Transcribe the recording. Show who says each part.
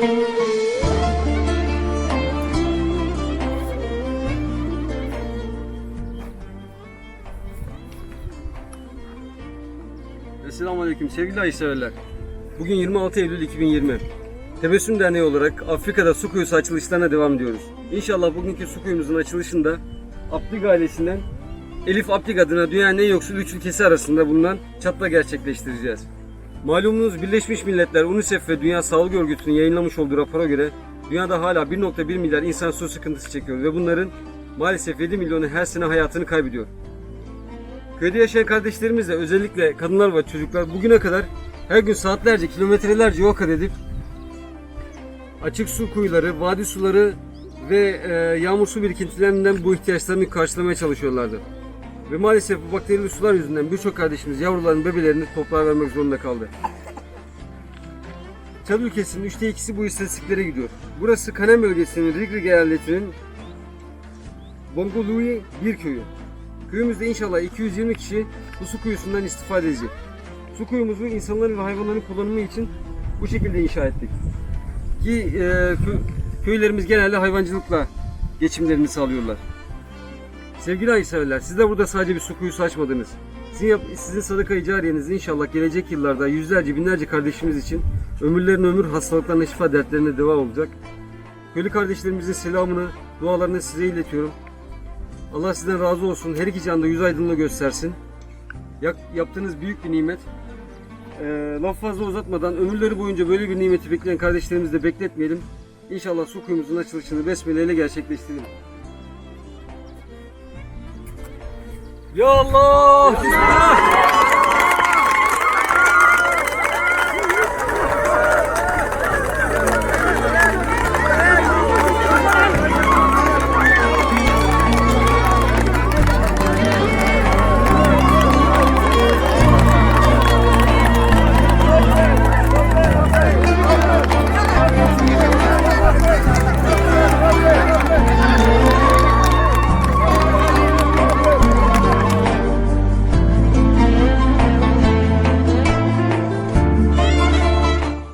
Speaker 1: Esselamu Aleyküm sevgili ayseverler. Bugün 26 Eylül 2020. Tebessüm Derneği olarak Afrika'da su kuyusu açılışlarına devam ediyoruz. İnşallah bugünkü su kuyumuzun açılışında Aptig ailesinden Elif Aptig adına dünyanın en yoksul üç ülkesi arasında bulunan çatla gerçekleştireceğiz. Malumunuz Birleşmiş Milletler, UNICEF ve Dünya Sağlık Örgütü'nün yayınlamış olduğu rapora göre dünyada hala 1.1 milyar insan su sıkıntısı çekiyor ve bunların maalesef 7 milyonu her sene hayatını kaybediyor. Köyde yaşayan kardeşlerimiz de özellikle kadınlar ve çocuklar bugüne kadar her gün saatlerce, kilometrelerce yol kat edip açık su kuyuları, vadi suları ve e, yağmur su birikintilerinden bu ihtiyaçlarını karşılamaya çalışıyorlardı. Ve maalesef bu bakterili sular yüzünden birçok kardeşimiz yavrularının bebelerini toprağa vermek zorunda kaldı. Çad ülkesinin üçte ikisi bu istatistiklere gidiyor. Burası Kanem bölgesinin Rigrig eyaletinin Bongolui bir köyü. Köyümüzde inşallah 220 kişi bu su kuyusundan istifade edecek. Su kuyumuzu insanların ve hayvanların kullanımı için bu şekilde inşa ettik. Ki e, kö- köylerimiz genelde hayvancılıkla geçimlerini sağlıyorlar. Sevgili hayırseverler, siz de burada sadece bir su kuyusu açmadınız. Sizin, yap- sizin sadaka cariyeniz inşallah gelecek yıllarda yüzlerce binlerce kardeşimiz için ömürlerin ömür hastalıklarına şifa dertlerine deva olacak. Köylü kardeşlerimizin selamını, dualarını size iletiyorum. Allah sizden razı olsun. Her iki canda yüz aydınlığı göstersin. Yak- yaptığınız büyük bir nimet. Ee, laf fazla uzatmadan ömürleri boyunca böyle bir nimeti bekleyen kardeşlerimizi de bekletmeyelim. İnşallah su kuyumuzun açılışını besmele 耶喽！